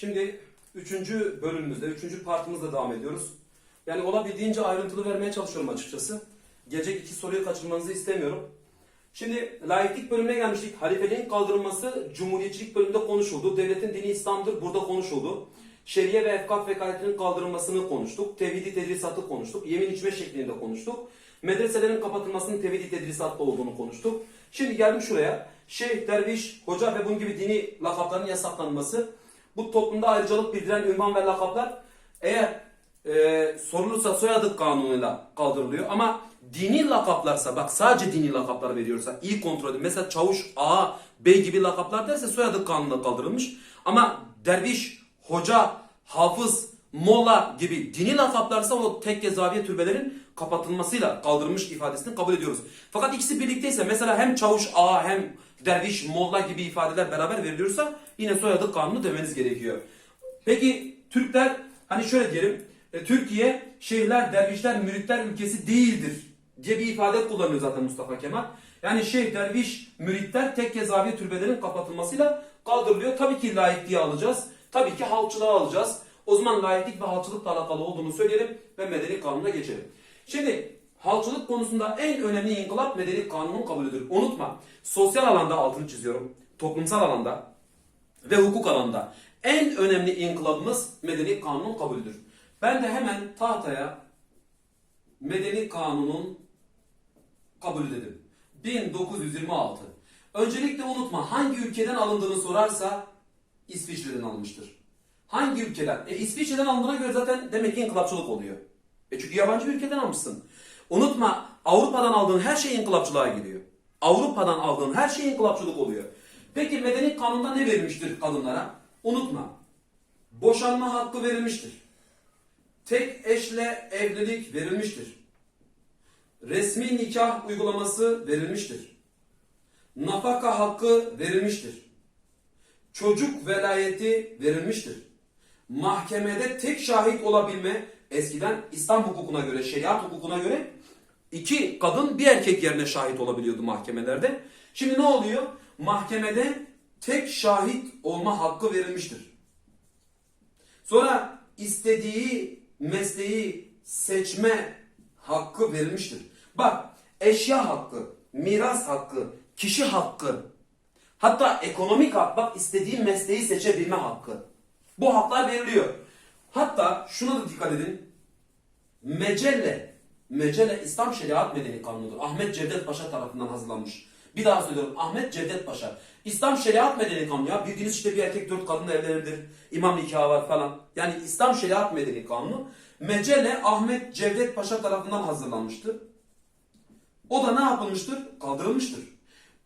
Şimdi üçüncü bölümümüzde, üçüncü partimizle devam ediyoruz. Yani olabildiğince ayrıntılı vermeye çalışıyorum açıkçası. Gelecek iki soruyu kaçırmanızı istemiyorum. Şimdi laiklik bölümüne gelmiştik. Halifeliğin kaldırılması cumhuriyetçilik bölümünde konuşuldu. Devletin dini İslam'dır burada konuşuldu. Şeriye ve efkaf vekaletinin kaldırılmasını konuştuk. Tevhidi tedrisatı konuştuk. Yemin içme şeklinde konuştuk. Medreselerin kapatılmasının tevhidi tedrisatta olduğunu konuştuk. Şimdi geldim şuraya. Şeyh, derviş, hoca ve bunun gibi dini lakapların yasaklanması. Bu toplumda ayrıcalık bildiren ünvan ve lakaplar eğer e, sorulursa soyadı kanunuyla kaldırılıyor. Ama dini lakaplarsa bak sadece dini lakaplar veriyorsa iyi kontrol edin. Mesela çavuş, ağa, bey gibi lakaplar derse soyadı kanunuyla kaldırılmış. Ama derviş, hoca, hafız, molla gibi dini lakaplarsa o tekke zaviye türbelerin kapatılmasıyla kaldırılmış ifadesini kabul ediyoruz. Fakat ikisi birlikteyse mesela hem çavuş, ağa hem derviş, molla gibi ifadeler beraber veriliyorsa yine soyadı kanunu demeniz gerekiyor. Peki Türkler hani şöyle diyelim e, Türkiye şeyhler, dervişler, müritler ülkesi değildir diye bir ifade kullanıyor zaten Mustafa Kemal. Yani şeyh, derviş, müritler tekke zaviye türbelerin kapatılmasıyla kaldırılıyor. Tabii ki laikliği alacağız. Tabii ki halkçılığı alacağız. O zaman laiklik ve halkçılıkla alakalı olduğunu söyleyelim ve medeni kanuna geçelim. Şimdi halkçılık konusunda en önemli inkılap medeni kanunun kabulüdür. Unutma sosyal alanda altını çiziyorum. Toplumsal alanda ve hukuk alanda en önemli inkılabımız medeni kanunun kabulüdür. Ben de hemen tahtaya medeni kanunun kabulü dedim. 1926. Öncelikle unutma hangi ülkeden alındığını sorarsa İsviçre'den alınmıştır. Hangi ülkeden? E İsviçre'den alındığına göre zaten demek ki inkılapçılık oluyor. E çünkü yabancı bir ülkeden almışsın. Unutma Avrupa'dan aldığın her şey inkılapçılığa gidiyor. Avrupa'dan aldığın her şey inkılapçılık oluyor. Peki medeni kanunda ne verilmiştir kadınlara? Unutma. Boşanma hakkı verilmiştir. Tek eşle evlilik verilmiştir. Resmi nikah uygulaması verilmiştir. Nafaka hakkı verilmiştir. Çocuk velayeti verilmiştir. Mahkemede tek şahit olabilme eskiden İslam hukukuna göre, şeriat hukukuna göre iki kadın bir erkek yerine şahit olabiliyordu mahkemelerde. Şimdi ne oluyor? Mahkemede tek şahit olma hakkı verilmiştir. Sonra istediği mesleği seçme hakkı verilmiştir. Bak eşya hakkı, miras hakkı, kişi hakkı, hatta ekonomik hak, bak istediği mesleği seçebilme hakkı. Bu haklar veriliyor. Hatta şuna da dikkat edin. Mecelle, Mecelle İslam Şeriat Medeni Kanunu'dur. Ahmet Cevdet Paşa tarafından hazırlanmış. Bir daha söylüyorum Ahmet Cevdet Paşa. İslam Şeriat Medeni Kanunu ya bildiğiniz işte bir erkek dört kadınla evlenir. İmam nikahı var falan. Yani İslam Şeriat Medeni Kanunu Mecelle Ahmet Cevdet Paşa tarafından hazırlanmıştır. O da ne yapılmıştır? Kaldırılmıştır.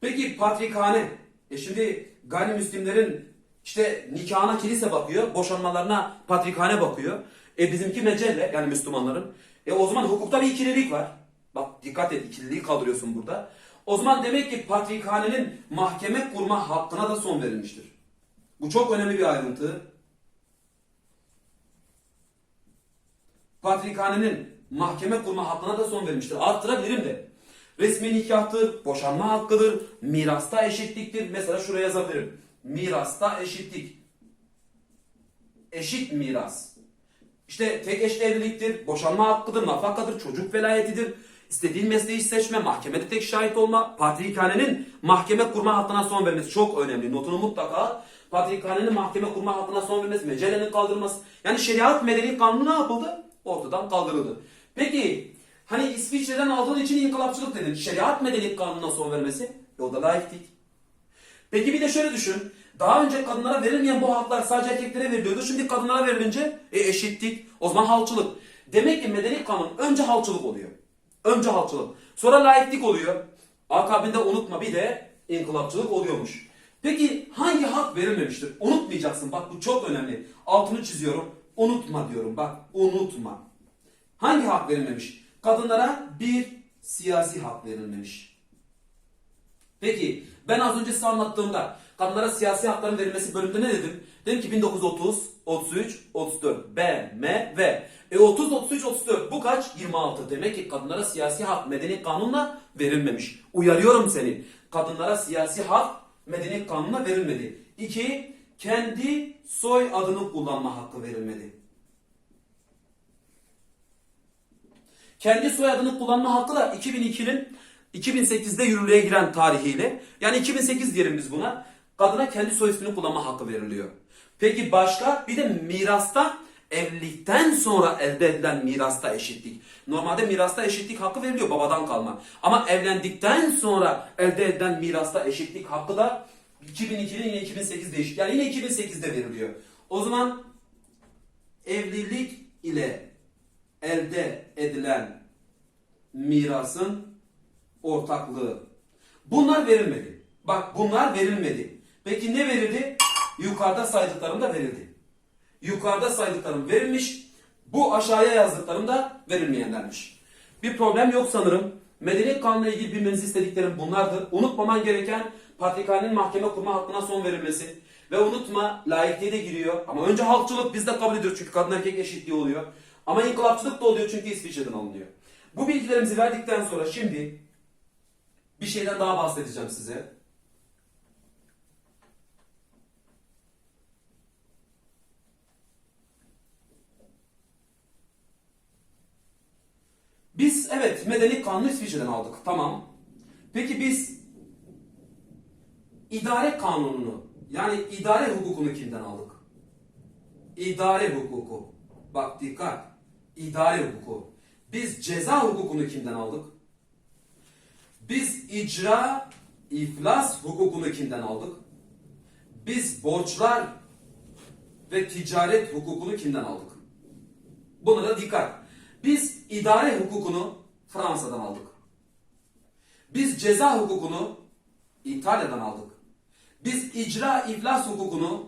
Peki patrikhane. E şimdi gayrimüslimlerin işte nikahına kilise bakıyor, boşanmalarına patrikhane bakıyor. E bizimki mecelle yani Müslümanların. E o zaman hukukta bir ikililik var. Bak dikkat et ikililiği kaldırıyorsun burada. O zaman demek ki patrikhanenin mahkeme kurma hakkına da son verilmiştir. Bu çok önemli bir ayrıntı. Patrikhanenin mahkeme kurma hakkına da son verilmiştir. Arttırabilirim de. Resmi nikahtır, boşanma hakkıdır, mirasta eşitliktir. Mesela şuraya yazabilirim. Mirasta eşitlik. Eşit miras. İşte tek eşli evliliktir, boşanma hakkıdır, nafakadır, çocuk velayetidir. İstediğin mesleği seçme, mahkemede tek şahit olma, patrikhanenin mahkeme kurma hakkına son vermesi çok önemli. Notunu mutlaka al. Patrikhanenin mahkeme kurma hakkına son vermesi, mecellenin kaldırılması. Yani şeriat medeni kanunu ne yapıldı? Ortadan kaldırıldı. Peki hani İsviçre'den aldığın için inkılapçılık dedin. Şeriat medeni kanununa son vermesi? E o da layıklık. Peki bir de şöyle düşün. Daha önce kadınlara verilmeyen bu haklar sadece erkeklere veriliyordu. Şimdi kadınlara verilince e, eşitlik. O zaman halkçılık. Demek ki medeni kanun önce halkçılık oluyor. Önce halkçılık. Sonra laiklik oluyor. Akabinde unutma bir de inkılapçılık oluyormuş. Peki hangi hak verilmemiştir? Unutmayacaksın. Bak bu çok önemli. Altını çiziyorum. Unutma diyorum. Bak unutma. Hangi hak verilmemiş? Kadınlara bir siyasi hak verilmemiş. Peki ben az önce size anlattığımda kadınlara siyasi hakların verilmesi bölümünde ne dedim? Dedim ki 1930, 33, 34, B, M, V. E 30, 33, 34 bu kaç? 26. Demek ki kadınlara siyasi hak medeni kanunla verilmemiş. Uyarıyorum seni. Kadınlara siyasi hak medeni kanunla verilmedi. 2. kendi soy adını kullanma hakkı verilmedi. Kendi soyadını kullanma hakkı da 2002'nin 2008'de yürürlüğe giren tarihiyle yani 2008 diyelim biz buna kadına kendi soy ismini kullanma hakkı veriliyor. Peki başka bir de mirasta evlilikten sonra elde edilen mirasta eşitlik. Normalde mirasta eşitlik hakkı veriliyor babadan kalma. Ama evlendikten sonra elde edilen mirasta eşitlik hakkı da 2002'nin yine 2008'de eşit. Yani yine 2008'de veriliyor. O zaman evlilik ile elde edilen mirasın ortaklığı. Bunlar verilmedi. Bak bunlar verilmedi. Peki ne verildi? Yukarıda saydıklarım da verildi. Yukarıda saydıklarım verilmiş. Bu aşağıya yazdıklarım da verilmeyenlermiş. Bir problem yok sanırım. Medeniyet kanunuyla ilgili bilmenizi istediklerim bunlardır. Unutmaman gereken patrikhanenin mahkeme kurma hakkına son verilmesi. Ve unutma laikliğe de giriyor. Ama önce halkçılık biz de kabul ediyoruz çünkü kadın erkek eşitliği oluyor. Ama inkılapçılık da oluyor çünkü İsviçre'den alınıyor. Bu bilgilerimizi verdikten sonra şimdi bir şeyden daha bahsedeceğim size. Biz evet medeni kanunu İsviçre'den aldık. Tamam. Peki biz idare kanununu yani idare hukukunu kimden aldık? İdare hukuku. Bak dikkat. İdare hukuku. Biz ceza hukukunu kimden aldık? Biz icra iflas hukukunu kimden aldık? Biz borçlar ve ticaret hukukunu kimden aldık? Bunlara dikkat. Biz idare hukukunu Fransa'dan aldık. Biz ceza hukukunu İtalya'dan aldık. Biz icra iflas hukukunu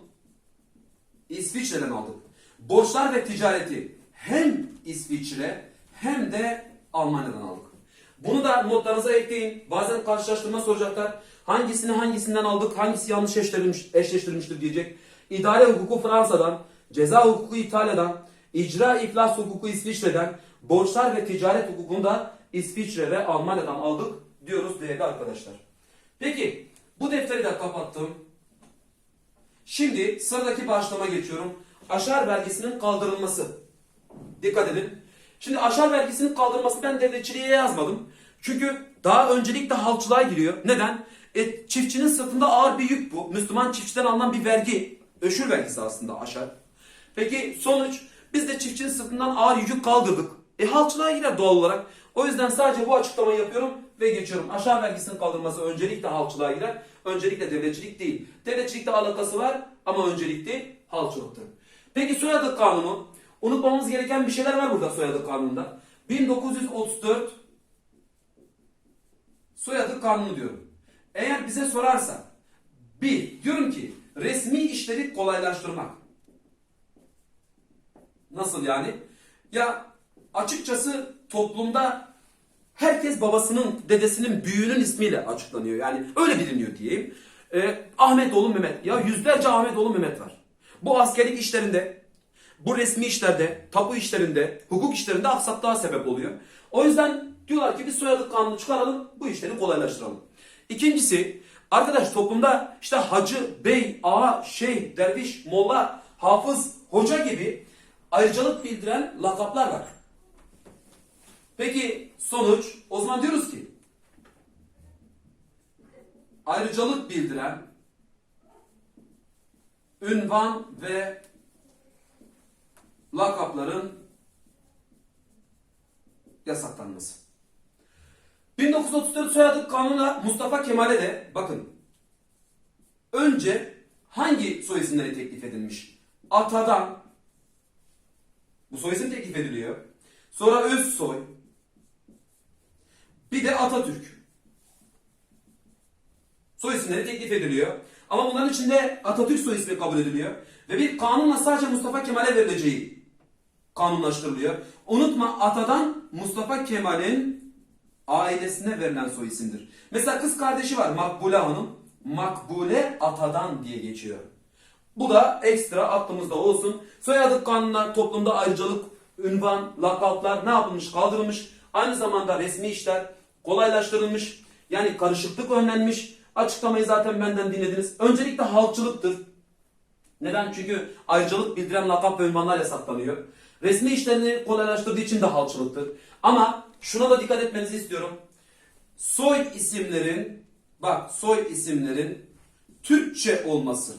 İsviçre'den aldık. Borçlar ve ticareti hem İsviçre hem de Almanya'dan aldık. Bunu da notlarınıza ekleyin. Bazen karşılaştırma soracaklar. Hangisini hangisinden aldık, hangisi yanlış eşleştirilmiş, eşleştirilmiştir diyecek. İdare hukuku Fransa'dan, ceza hukuku İtalya'dan, icra iflas hukuku İsviçre'den, borçlar ve ticaret hukukunu da İsviçre ve Almanya'dan aldık diyoruz değerli arkadaşlar. Peki bu defteri de kapattım. Şimdi sıradaki başlama geçiyorum. Aşar vergisinin kaldırılması. Dikkat edin. Şimdi aşar vergisinin kaldırılması ben devletçiliğe yazmadım. Çünkü daha öncelikle halkçılığa giriyor. Neden? E, çiftçinin sırtında ağır bir yük bu. Müslüman çiftçiden alınan bir vergi. Öşür vergisi aslında aşar. Peki sonuç biz de çiftçinin sırtından ağır yük kaldırdık. E halkçılığa girer doğal olarak. O yüzden sadece bu açıklamayı yapıyorum ve geçiyorum. Aşağı vergisinin kaldırılması öncelikle halkçılığa girer. Öncelikle devletçilik değil. Devletçilikle alakası var ama öncelikli halkçılıktır. Peki soyadı kanunu. Unutmamamız gereken bir şeyler var burada soyadı kanununda. 1934 soyadı kanunu diyorum. Eğer bize sorarsa bir diyorum ki resmi işleri kolaylaştırmak. Nasıl yani? Ya açıkçası toplumda herkes babasının, dedesinin, büyüğünün ismiyle açıklanıyor. Yani öyle biliniyor diyeyim. Ee, Ahmet oğlu Mehmet. Ya yüzlerce Ahmet oğlu Mehmet var. Bu askerlik işlerinde, bu resmi işlerde, tapu işlerinde, hukuk işlerinde aksaklığa sebep oluyor. O yüzden diyorlar ki biz soyadı kanunu çıkaralım, bu işleri kolaylaştıralım. İkincisi, arkadaş toplumda işte hacı, bey, ağa, şeyh, derviş, molla, hafız, hoca gibi ayrıcalık bildiren lakaplar var. Peki sonuç o zaman diyoruz ki ayrıcalık bildiren ünvan ve lakapların yasaklanması. 1934 soyadı kanuna Mustafa Kemal'e de bakın önce hangi soy isimleri teklif edilmiş? Atadan bu soy isim teklif ediliyor. Sonra Özsoy, bir de Atatürk. Soy isimleri teklif ediliyor. Ama bunların içinde Atatürk soy ismi kabul ediliyor. Ve bir kanunla sadece Mustafa Kemal'e verileceği kanunlaştırılıyor. Unutma atadan Mustafa Kemal'in ailesine verilen soy isimdir. Mesela kız kardeşi var Makbule Hanım. Makbule Atadan diye geçiyor. Bu da ekstra aklımızda olsun. Soyadı kanunlar toplumda ayrıcalık, ünvan, lakaplar ne yapılmış kaldırılmış. Aynı zamanda resmi işler kolaylaştırılmış. Yani karışıklık önlenmiş. Açıklamayı zaten benden dinlediniz. Öncelikle halkçılıktır. Neden? Çünkü ayrıcalık bildiren lakap ve ünvanlar yasaklanıyor. Resmi işlerini kolaylaştırdığı için de halkçılıktır. Ama şuna da dikkat etmenizi istiyorum. Soy isimlerin, bak soy isimlerin Türkçe olması.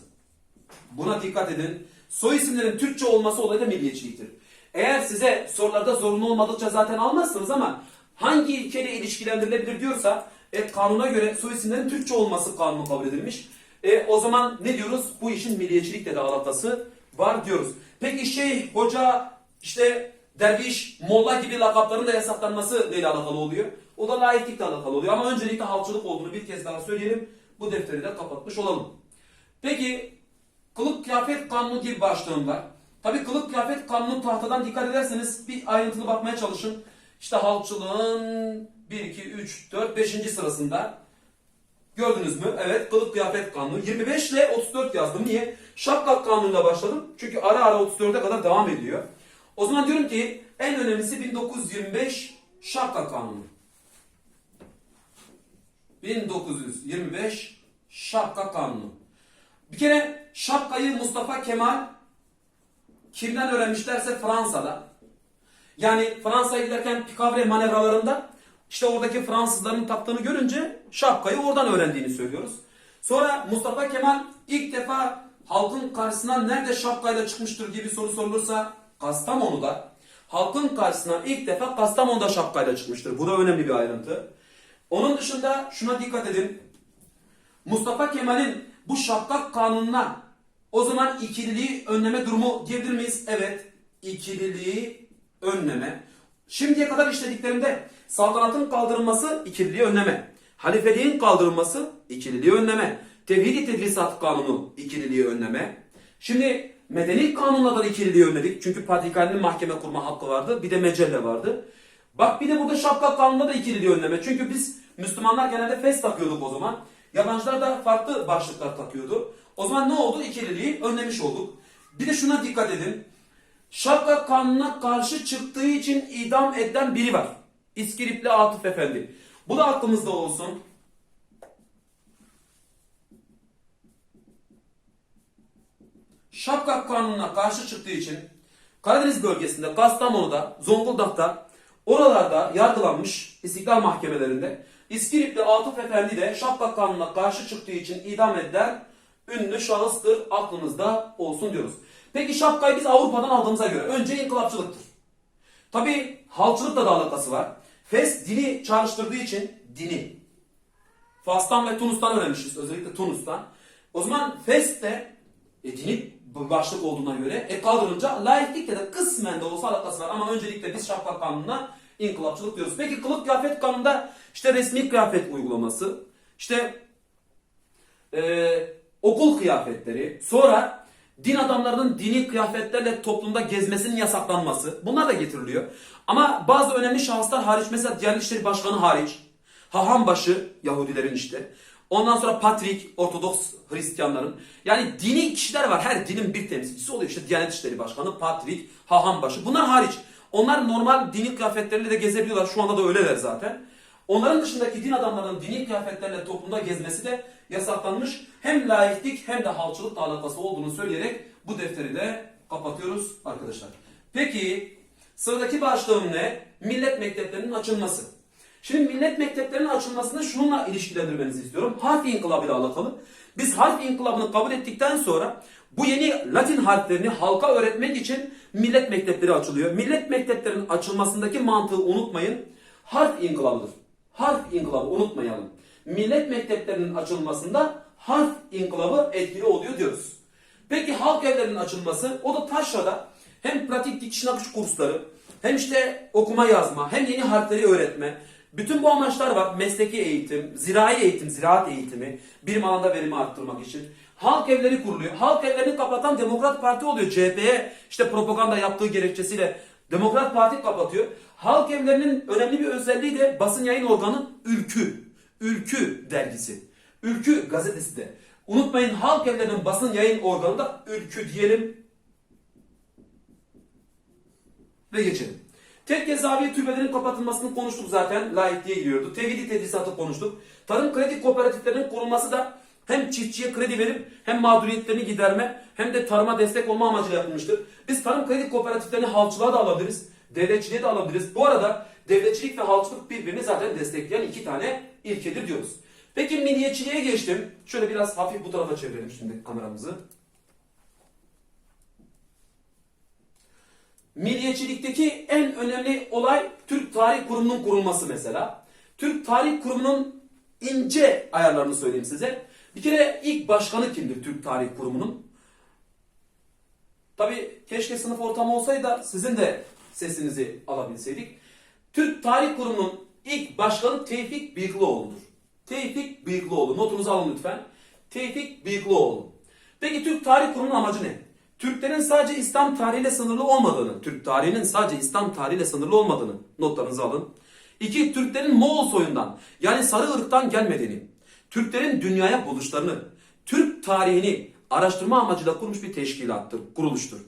Buna dikkat edin. Soy isimlerin Türkçe olması olayı da milliyetçiliktir. Eğer size sorularda zorunlu olmadıkça zaten almazsınız ama hangi ilkeyle ilişkilendirilebilir diyorsa e, kanuna göre soy isimlerin Türkçe olması kanunu kabul edilmiş. E, o zaman ne diyoruz? Bu işin milliyetçilikle de alakası var diyoruz. Peki şey, hoca, işte derviş, molla gibi lakapların da yasaklanması neyle alakalı oluyor? O da laiklikle alakalı oluyor. Ama öncelikle halkçılık olduğunu bir kez daha söyleyelim. Bu defteri de kapatmış olalım. Peki kılık kıyafet kanunu bir başlığım var. Tabii kılık kıyafet kanunu tahtadan dikkat ederseniz bir ayrıntılı bakmaya çalışın. İşte halkçılığın 1, 2, 3, 4, 5. sırasında Gördünüz mü? Evet kılık kıyafet kanunu. 25 ile 34 yazdım. Niye? Şapka kanunuyla başladım. Çünkü ara ara 34'e kadar devam ediyor. O zaman diyorum ki en önemlisi 1925 şapka kanunu. 1925 şapka kanunu. Bir kere şapkayı Mustafa Kemal kimden öğrenmişlerse Fransa'da. Yani Fransa'ya giderken Picavre manevralarında işte oradaki Fransızların taktığını görünce şapkayı oradan öğrendiğini söylüyoruz. Sonra Mustafa Kemal ilk defa halkın karşısına nerede şapkayla çıkmıştır gibi soru sorulursa Kastamonu'da. Halkın karşısına ilk defa Kastamonu'da şapkayla çıkmıştır. Bu da önemli bir ayrıntı. Onun dışında şuna dikkat edin. Mustafa Kemal'in bu şapka kanununa o zaman ikililiği önleme durumu diyebilir miyiz? Evet. ikililiği önleme. Şimdiye kadar işlediklerinde saltanatın kaldırılması ikililiği önleme. Halifeliğin kaldırılması ikililiği önleme. Tevhidi tedrisat kanunu ikililiği önleme. Şimdi medeni kanunla da ikililiği önledik. Çünkü patrikarinin mahkeme kurma hakkı vardı. Bir de mecelle vardı. Bak bir de burada şapka kanununda da ikililiği önleme. Çünkü biz Müslümanlar genelde fes takıyorduk o zaman. Yabancılar da farklı başlıklar takıyordu. O zaman ne oldu? İkililiği önlemiş olduk. Bir de şuna dikkat edin. Şapka kanununa karşı çıktığı için idam edilen biri var. İskilipli Atıf Efendi. Bu da aklımızda olsun. Şapka kanununa karşı çıktığı için Karadeniz bölgesinde, Kastamonu'da, Zonguldak'ta, oralarda yargılanmış istiklal mahkemelerinde İskilipli Atıf Efendi de Şapka kanununa karşı çıktığı için idam edilen ünlü şahıstır. Aklınızda olsun diyoruz. Peki şapkayı biz Avrupa'dan aldığımıza göre önce inkılapçılıktır. Tabi halkçılıkla da alakası var. Fes dini çağrıştırdığı için dini. Fas'tan ve Tunus'tan öğrenmişiz. Özellikle Tunus'tan. O zaman Fes de e, dini başlık olduğuna göre e, kaldırınca laiklikle de kısmen de olsa alakası var. Ama öncelikle biz şapka kanununa inkılapçılık diyoruz. Peki kılık kıyafet kanununda işte resmi kıyafet uygulaması, işte e, okul kıyafetleri, sonra din adamlarının dini kıyafetlerle toplumda gezmesinin yasaklanması bunlar da getiriliyor. Ama bazı önemli şahıslar hariç mesela Diyanet İşleri Başkanı hariç Hahambaşı Yahudilerin işte ondan sonra Patrik Ortodoks Hristiyanların yani dini kişiler var her dinin bir temsilcisi oluyor işte Diyanet İşleri Başkanı Patrik Hahambaşı bunlar hariç onlar normal dini kıyafetleriyle de gezebiliyorlar şu anda da öyleler zaten. Onların dışındaki din adamlarının dini kıyafetlerle toplumda gezmesi de yasaklanmış. Hem laiklik hem de halkçılıkla alakası olduğunu söyleyerek bu defteri de kapatıyoruz arkadaşlar. Peki sıradaki başlığım ne? Millet mekteplerinin açılması. Şimdi millet mekteplerinin açılmasını şununla ilişkilendirmenizi istiyorum. Harf inkılabı ile alakalı. Biz harf inkılabını kabul ettikten sonra bu yeni Latin harflerini halka öğretmek için millet mektepleri açılıyor. Millet mekteplerinin açılmasındaki mantığı unutmayın. Harf inkılabıdır. Harf inkılabı unutmayalım. Millet mekteplerinin açılmasında harf inkılabı etkili oluyor diyoruz. Peki halk evlerinin açılması o da taşrada hem pratik dikiş nakış kursları hem işte okuma yazma hem yeni harfleri öğretme. Bütün bu amaçlar var. Mesleki eğitim, zirai eğitim, ziraat eğitimi, bilim alanda verimi arttırmak için. Halk evleri kuruluyor. Halk evlerini kapatan Demokrat Parti oluyor. CHP'ye işte propaganda yaptığı gerekçesiyle Demokrat Parti kapatıyor. Halk evlerinin önemli bir özelliği de basın yayın organı Ülkü. Ülkü dergisi. Ülkü gazetesi de. Unutmayın halk evlerinin basın yayın organı da Ülkü diyelim. Ve geçelim. Tekke zaviye türbelerinin kapatılmasını konuştuk zaten. Laikliğe giriyordu. Tevhidi tedrisatı konuştuk. Tarım kredi kooperatiflerinin kurulması da Hem çiftçiye kredi verip hem mağduriyetlerini giderme hem de tarıma destek olma amacıyla yapılmıştır. Biz tarım kredi kooperatiflerini halkçılığa da alabiliriz. Devletçiliğe de alabiliriz. Bu arada devletçilik ve halkçılık birbirini zaten destekleyen iki tane ilkedir diyoruz. Peki milliyetçiliğe geçtim. Şöyle biraz hafif bu tarafa çevirelim şimdi kameramızı. Milliyetçilikteki en önemli olay Türk Tarih Kurumu'nun kurulması mesela. Türk Tarih Kurumu'nun ince ayarlarını söyleyeyim size. Bir kere ilk başkanı kimdir Türk Tarih Kurumu'nun? Tabii keşke sınıf ortamı olsaydı da sizin de sesinizi alabilseydik. Türk Tarih Kurumu'nun ilk başkanı Tevfik Bıyıklıoğlu'dur. Tevfik Bıyıklıoğlu. Notunuzu alın lütfen. Tevfik Bıyıklıoğlu. Peki Türk Tarih Kurumu'nun amacı ne? Türklerin sadece İslam tarihiyle sınırlı olmadığını, Türk tarihinin sadece İslam tarihiyle sınırlı olmadığını notlarınızı alın. İki, Türklerin Moğol soyundan yani sarı ırktan gelmediğini, Türklerin dünyaya buluşlarını, Türk tarihini araştırma amacıyla kurmuş bir teşkilattır, kuruluştur.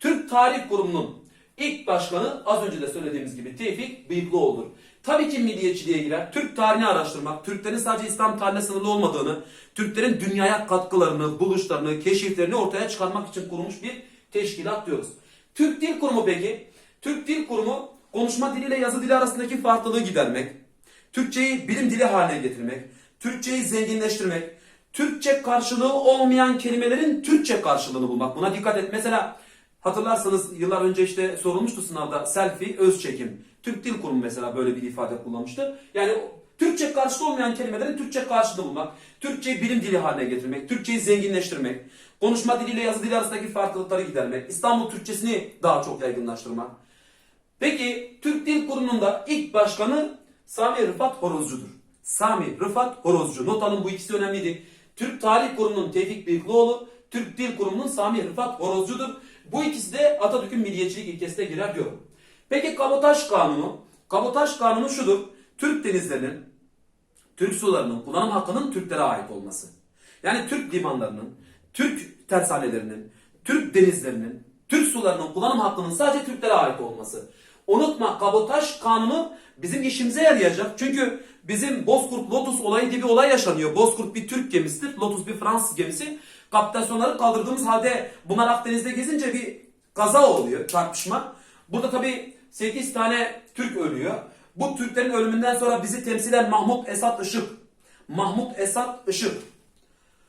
Türk Tarih Kurumu'nun ilk başkanı az önce de söylediğimiz gibi Tevfik Bıyıklıoğlu'dur. Tabii ki milliyetçiliğe girer. Türk tarihini araştırmak, Türklerin sadece İslam tarihine sınırlı olmadığını, Türklerin dünyaya katkılarını, buluşlarını, keşiflerini ortaya çıkarmak için kurulmuş bir teşkilat diyoruz. Türk Dil Kurumu peki? Türk Dil Kurumu konuşma diliyle yazı dili arasındaki farklılığı gidermek, Türkçeyi bilim dili haline getirmek, Türkçeyi zenginleştirmek, Türkçe karşılığı olmayan kelimelerin Türkçe karşılığını bulmak. Buna dikkat et. Mesela hatırlarsanız yıllar önce işte sorulmuştu sınavda selfie, öz çekim. Türk Dil Kurumu mesela böyle bir ifade kullanmıştı. Yani Türkçe karşılığı olmayan kelimelerin Türkçe karşılığı bulmak, Türkçeyi bilim dili haline getirmek, Türkçeyi zenginleştirmek, konuşma diliyle yazı dili arasındaki farklılıkları gidermek, İstanbul Türkçesini daha çok yaygınlaştırmak. Peki Türk Dil Kurumu'nun da ilk başkanı Sami Rıfat Horozcu'dur. Sami Rıfat Horozcu. Not alın bu ikisi önemliydi. Türk Tarih Kurumu'nun Tevfik Bıyıklıoğlu, Türk Dil Kurumu'nun Sami Rıfat Horozcu'dur. Bu ikisi de Atatürk'ün milliyetçilik ilkesine girer diyor. Peki Kabotaj Kanunu? Kabotaj Kanunu şudur. Türk denizlerinin, Türk sularının kullanım hakkının Türklere ait olması. Yani Türk limanlarının, Türk tersanelerinin, Türk denizlerinin, Türk sularının kullanım hakkının sadece Türklere ait olması. Unutma kabotaj kanunu bizim işimize yarayacak. Çünkü bizim Bozkurt Lotus olayı bir olay yaşanıyor. Bozkurt bir Türk gemisidir. Lotus bir Fransız gemisi. Kapitasyonları kaldırdığımız halde bunlar Akdeniz'de gezince bir kaza oluyor, çarpışma. Burada tabii 8 tane Türk ölüyor. Bu Türklerin ölümünden sonra bizi temsilen Mahmut Esat Işık. Mahmut Esat Işık.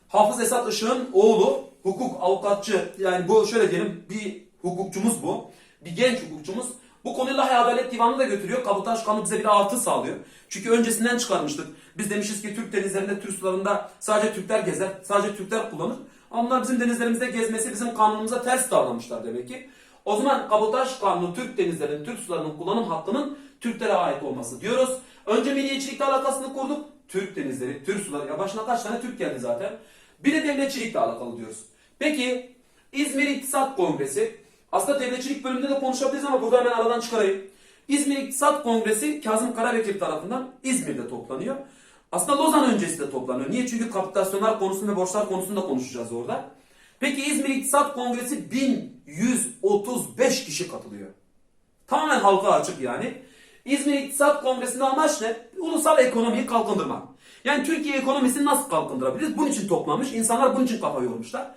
Hafız Esat Işık'ın oğlu, hukuk avukatçı, yani bu şöyle diyelim bir hukukçumuz bu. Bir genç hukukçumuz. Bu konuyu Lahya Adalet Divanı'na da götürüyor. Kabotaj kanunu bize bir artı sağlıyor. Çünkü öncesinden çıkarmıştık. Biz demişiz ki Türk denizlerinde, Türk sularında sadece Türkler gezer, sadece Türkler kullanır. Ama bunlar bizim denizlerimizde gezmesi bizim kanunumuza ters davranmışlar demek ki. O zaman kabotaj kanunu Türk denizlerinin, Türk sularının kullanım hakkının Türklere ait olması diyoruz. Önce milliyetçilikle alakasını kurduk. Türk denizleri, Türk suları. Ya başına kaç tane Türk geldi zaten. Bir de devletçilikle alakalı diyoruz. Peki İzmir İktisat Kongresi. Aslında devletçilik bölümünde de konuşabiliriz ama burada hemen aradan çıkarayım. İzmir İktisat Kongresi Kazım Karabekir tarafından İzmir'de toplanıyor. Aslında Lozan öncesi de toplanıyor. Niye? Çünkü kapitasyonlar konusunda ve borçlar konusunda konuşacağız orada. Peki İzmir İktisat Kongresi 1135 kişi katılıyor. Tamamen halka açık yani. İzmir İktisat Kongresi'nde amaç ne? Ulusal ekonomiyi kalkındırmak. Yani Türkiye ekonomisini nasıl kalkındırabiliriz? Bunun için toplanmış. İnsanlar bunun için kafa yormuşlar.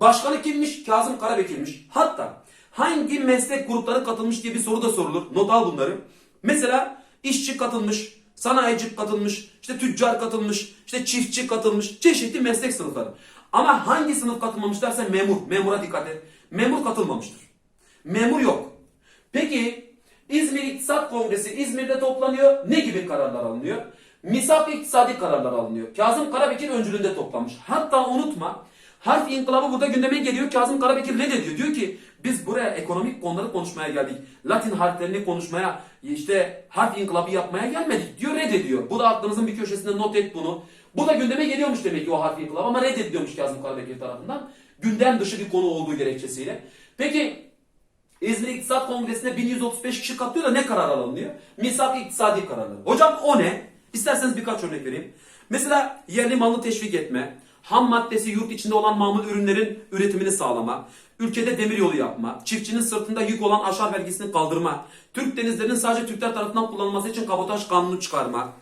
Başkanı kimmiş? Kazım Karabekir'miş. Hatta hangi meslek grupları katılmış diye bir soru da sorulur. Not al bunları. Mesela işçi katılmış, sanayici katılmış, işte tüccar katılmış, işte çiftçi katılmış, çeşitli meslek sınıfları. Ama hangi sınıf katılmamış dersen memur. Memura dikkat et. Memur katılmamıştır. Memur yok. Peki İzmir İktisat Kongresi İzmir'de toplanıyor. Ne gibi kararlar alınıyor? Misak iktisadi kararlar alınıyor. Kazım Karabekir öncülüğünde toplanmış. Hatta unutma harf inkılabı burada gündeme geliyor. Kazım Karabekir reddediyor. Diyor ki biz buraya ekonomik konuları konuşmaya geldik. Latin harflerini konuşmaya, işte harf inkılabı yapmaya gelmedik diyor reddediyor. Bu da aklınızın bir köşesinde not et bunu. Bu da gündeme geliyormuş demek ki o harf inkılabı ama reddediliyormuş Kazım Karabekir tarafından. Gündem dışı bir konu olduğu gerekçesiyle. Peki İzmir İktisat Kongresi'ne 1135 kişi katılıyor da ne karar alınıyor? Misak iktisadi kararları. Hocam o ne? İsterseniz birkaç örnek vereyim. Mesela yerli malı teşvik etme, ham maddesi yurt içinde olan mamul ürünlerin üretimini sağlama, ülkede demir yolu yapma, çiftçinin sırtında yük olan aşar vergisini kaldırma, Türk denizlerinin sadece Türkler tarafından kullanılması için kabotaj kanunu çıkarma,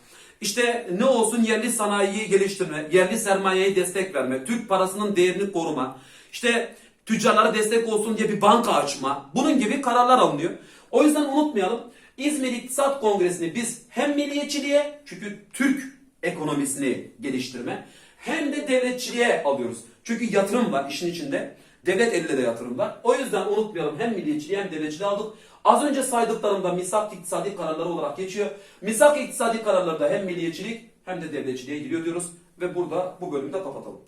İşte ne olsun yerli sanayiyi geliştirme, yerli sermayeye destek verme, Türk parasının değerini koruma, işte tüccarlara destek olsun diye bir banka açma, bunun gibi kararlar alınıyor. O yüzden unutmayalım İzmir İktisat Kongresi'ni biz hem milliyetçiliğe çünkü Türk ekonomisini geliştirme hem de devletçiliğe alıyoruz. Çünkü yatırım var işin içinde. Devlet elinde de yatırım var. O yüzden unutmayalım hem milliyetçiliği hem devletçiliği aldık. Az önce saydıklarımda misak iktisadi kararları olarak geçiyor. Misak iktisadi kararlarda hem milliyetçilik hem de devletçiliğe giriyor diyoruz. Ve burada bu bölümü de kapatalım.